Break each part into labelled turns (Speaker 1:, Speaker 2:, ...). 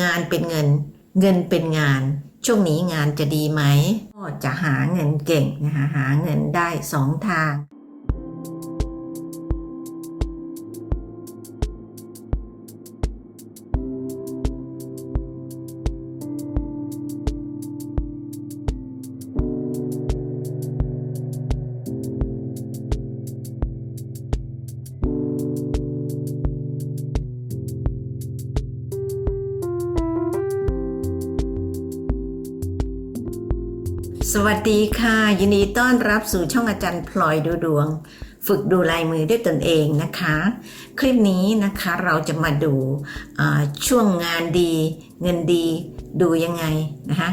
Speaker 1: งานเป็นเงิน เงินเป็นงาน ช่วงนี้งานจะดีไหมก็จะหาเงินเก่งนะคะหาเงินได้สองทาง วัสดีค่ะ ยินดีต้อนรับสู่ช่องอาจารย์พลอยดูดวง ฝึกดูลายมือด้วยตนเองนะคะ คลิปนี้นะคะเราจะมาดูช่วงงานดีเงินดีดูยังไงนะคะ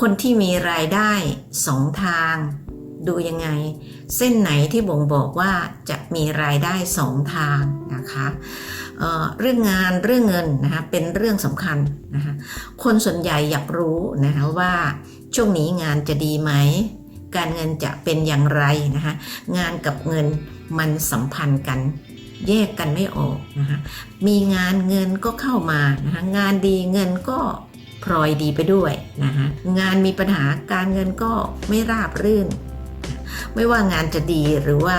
Speaker 1: คนที่มีรายได้สองทาง ดูยังไง เส้นไหนที่บ่งบอกว่าจะมีรายได้สองทางนะคะเเรื่องงานเรื่องเงินนะคะเป็นเรื่องสำคัญนะคะคนส่วนใหญ่อยากรู้นะคะว่า ช่วงนี้งานจะดีไหม การเงินจะเป็นอย่างไรนะคะงานกับเงินมันสัมพันธ์กัน แยกกันไม่ออกนะคะมีงานเงินก็เข้ามานะคะงานดีเงินก็พลอยดีไปด้วยนะคะงานมีปัญหาการเงินก็ไม่ราบรื่น ไม่ว่างานจะดีหรือว่า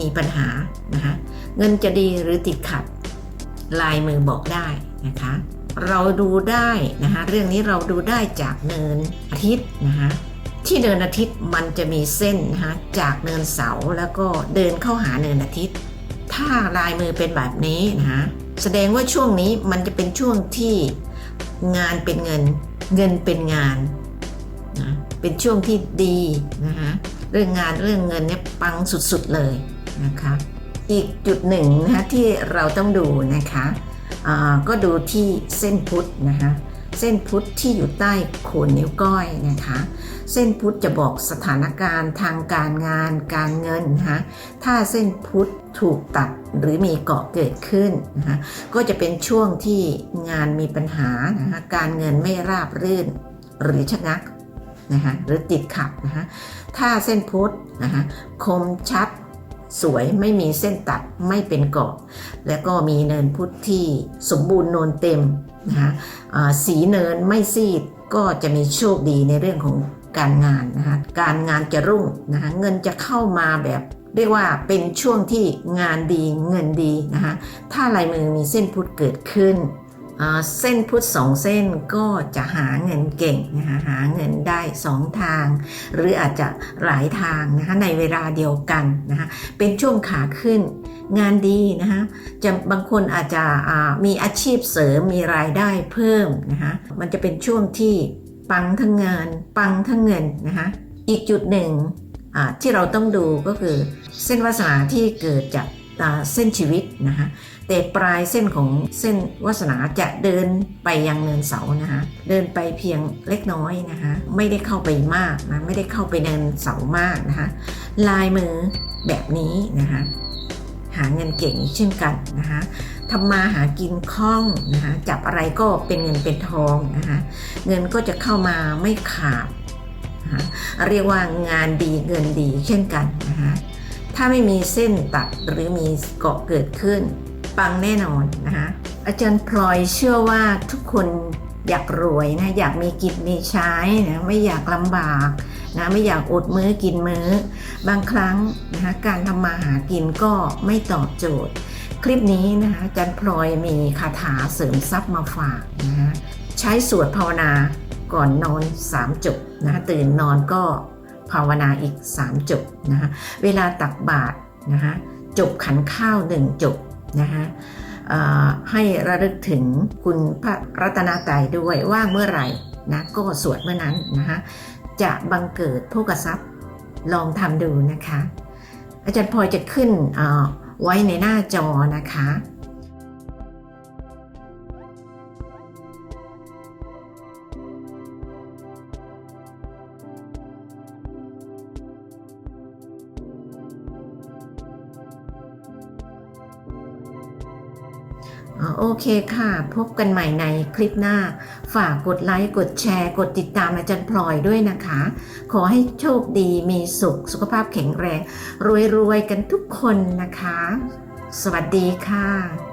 Speaker 1: มีปัญหานะคะเงินจะดีหรือติดขัด ลายมือบอกได้นะคะ เราดูได้นะคะเรื่องนี้เราดูได้จากเนินอาทิตย์นะคะที่เนินอาทิตย์มันจะมีเส้นนะคะจากเนินเสาร์แล้วก็เดินเข้าหาเนินอาทิตย์ ถ้าลายมือเป็นแบบนี้นะคะแสดงว่าช่วงนี้มันจะเป็นช่วงที่งานเป็นเงินเงินเป็นงานนะเป็นช่วงที่ดีนะคะเรื่องงานเรื่องเงินเนี่ยปังสุดๆเลยนะคะอีกจุดหนึ่งนะคะที่เราต้องดูนะคะ ก็ดูที่เส้นพุทธนะคะเส้นพุทธที่อยู่ใต้โคนนิ้วก้อยนะคะ เส้นพุทธจะบอกสถานการณ์ทางการงานการเงินนะคะถ้าเส้นพุทธถูกตัดหรือมีเกาะเกิดขึ้นนะคะก็จะเป็นช่วงที่งานมีปัญหานะคะการเงินไม่ราบรื่นหรือชะงักนะคะหรือติดขัดนะคะถ้าเส้นพุทธนะคะคมชัด สวยไม่มีเส้นตัดไม่เป็นเกาะ แล้วก็มีเนินพุทธที่สมบูรณ์โนนเต็มนะคะสีเนินไม่ซีดก็จะมีโชคดีในเรื่องของการงานนะคะการงานจะรุ่งนะคะเงินจะเข้ามาแบบเรียกว่าเป็นช่วงที่งานดีเงินดีนะคะถ้าลายมือมีเส้นพุทธเกิดขึ้น เส้นพุทธสองเส้นก็จะหาเงินเก่งนะคะหาเงินได้สองทาง หรืออาจจะหลายทางนะคะในเวลาเดียวกันนะคะเป็นช่วงขาขึ้นงานดีนะคะจะบางคนอาจจะมีอาชีพเสริมมีรายได้เพิ่มนะคะมันจะเป็นช่วงที่ปังทั้งงานปังทั้งเงินนะคะอีกจุดหนึ่งที่เราต้องดูก็คือเส้นวาสนาที่เกิดจากเส้นชีวิตนะคะ แต่ปลายเส้นของเส้นวาสนาจะเดินไปยังเนินเสานะคะเดินไปเพียงเล็กน้อยนะคะไม่ได้เข้าไปมากนะไม่ได้เข้าไปเนินเสามากนะคะลายมือแบบนี้นะคะหาเงินเก่งเช่นกันนะคะทำมาหากินคล่องนะคะจับอะไรก็เป็นเงินเป็นทองนะคะเงินก็จะเข้ามาไม่ขาดนะคะเรียกว่างานดีเงินดีเช่นกันนะคะถ้าไม่มีเส้นตัดหรือมีเกาะเกิดขึ้น ปังแน่นอนนะคะอาจารย์พลอยเชื่อว่าทุกคนอยากรวยนะอยากมีกินมีใช้นะไม่อยากลำบากนะไม่อยากอดมื้อกินมื้อ บางครั้งนะคะการทำมาหากินก็ไม่ตอบโจทย์ คลิปนี้นะคะอาจันพลอยมีคาถาเสริมทรัพย์มาฝากนะคะใช้สวดภาวนาก่อนนอน 3 จบนะะตื่นนอนก็ภาวนาอีก 3 จบนะคะเวลาตักบาตรนะคะจบขันข้าว 1 จบ นะคะให้ระลึกถึงคุณพระรัตนตรัยด้วยว่าเมื่อไหร่นะก็สวดเมื่อนั้นนะคะจะบังเกิดโภกทรัพย์ลองทำดูนะคะ อาจารย์พลอยจะขึ้นไว้ในหน้าจอนะคะ โอเคค่ะ พบกันใหม่ในคลิปหน้า ฝากกดไลค์ กดแชร์ กดติดตามอาจารย์พลอยด้วยนะคะ ขอให้โชคดีมีสุข สุขภาพแข็งแรง รวยๆ กันทุกคนนะคะ สวัสดีค่ะ